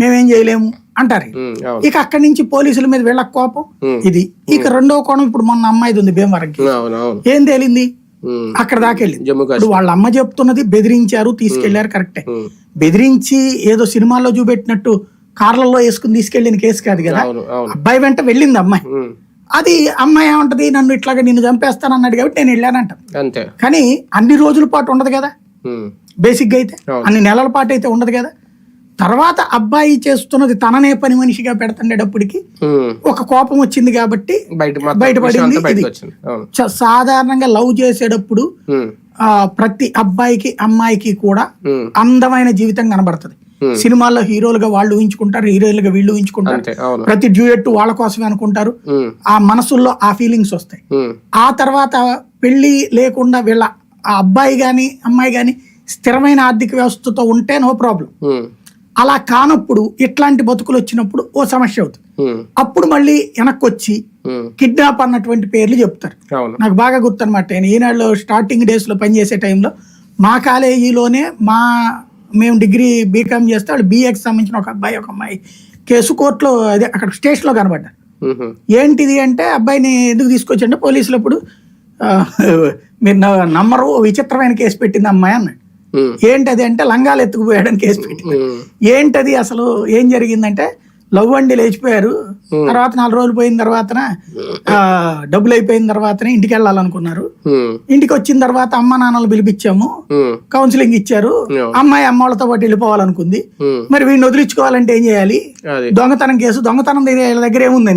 మేమేం. చేయలేము అంటారు. ఇక అక్కడి నుంచి పోలీసుల మీద వీళ్ళ కోపం ఇది. ఇక రెండో కోణం ఇప్పుడు మొన్న అమ్మాయిది ఉంది భీమవరంకి. ఏం తేలింది? అక్కడ దాకా వెళ్ళింది. ఇప్పుడు వాళ్ళ అమ్మ చెప్తున్నది బెదిరించారు తీసుకెళ్ళారు కరెక్టే. బెదిరించి ఏదో సినిమాల్లో చూపెట్టినట్టు కార్లలో వేసుకుని తీసుకెళ్ళిన కేసు కాదు కదా? అబ్బాయి వెంట వెళ్ళింది అమ్మాయి. అది అమ్మాయి ఏమంటది? నన్ను ఇట్లాగా నిన్ను చంపేస్తాను అన్నాడు కాబట్టి నేను వెళ్ళానంట. అంతే. కానీ అన్ని రోజుల పాటు ఉండదు కదా? బేసిక్గా అయితే. అన్ని నెలల పాటు అయితే ఉండదు కదా? తర్వాత అబ్బాయి చేస్తున్నది తననే పని మనిషిగా పెడుతుండేటప్పటికి ఒక కోపం వచ్చింది కాబట్టి బయటపడింది ఇది. సాధారణంగా లవ్ చేసేటప్పుడు ప్రతి అబ్బాయికి అమ్మాయికి కూడా అందమైన జీవితం కనబడుతుంది. సినిమాల్లో హీరోలుగా వాళ్ళు ఊహించుకుంటారు హీరోయిన్లుగా వీళ్ళు ఊహించుకుంటారు. ప్రతి డ్యూయెట్ వాళ్ళ కోసమే అనుకుంటారు. ఆ మనసుల్లో ఆ ఫీలింగ్స్ వస్తాయి. ఆ తర్వాత పెళ్ళి లేకుండా వీళ్ళ ఆ అబ్బాయి కానీ అమ్మాయి కానీ స్థిరమైన ఆర్థిక వ్యవస్థతో ఉంటే నో ప్రాబ్లం. అలా కానప్పుడు ఇట్లాంటి బతుకులు వచ్చినప్పుడు ఓ సమస్య అవుతుంది. అప్పుడు మళ్ళీ వెనక్కి వచ్చి ఉమ్, కిడ్నాప్ అన్నటువంటి పేర్లు చెప్తారు. నాకు బాగా గుర్తనమాట నేను ఈనాడులో స్టార్టింగ్ డేస్లో పనిచేసే టైంలో మా కాలేజీలోనే మా మేము డిగ్రీ బీకామ్ చేస్తే వాళ్ళు బీఏకి సంబంధించిన ఒక అబ్బాయి ఒక అమ్మాయి కేసు కోర్టులో అదే అక్కడ స్టేషన్లో కనబడ్డారు. ఏంటిది అంటే అబ్బాయిని ఎందుకు తీసుకొచ్చంటే పోలీసులు అప్పుడు మీరు నమ్మరు విచిత్రమైన కేసు పెట్టింది అమ్మాయి అన్నాడు. ఏంటది అంటే లంగాలు ఎత్తుకుపోయాడని కేసు పెట్టింది. ఉమ్, ఏంటది అసలు ఏం జరిగిందంటే లవ్ అండి లేచిపోయారు. తర్వాత నాలుగు రోజులు పోయిన తర్వాత డబ్బులు అయిపోయిన తర్వాతనే ఇంటికి వెళ్ళాలనుకున్నారు ఇంటికి వచ్చిన తర్వాత అమ్మ నాన్నలు పిలిపించాము. కౌన్సిలింగ్ ఇచ్చారు. అమ్మాయి అమ్మ వాళ్ళతో పాటు వెళ్ళిపోవాలనుకుంది. మరి వీడిని వదిలించుకోవాలంటే ఏం చేయాలి? దొంగతనం కేసు దొంగతనం దగ్గర దగ్గర ఏముందని?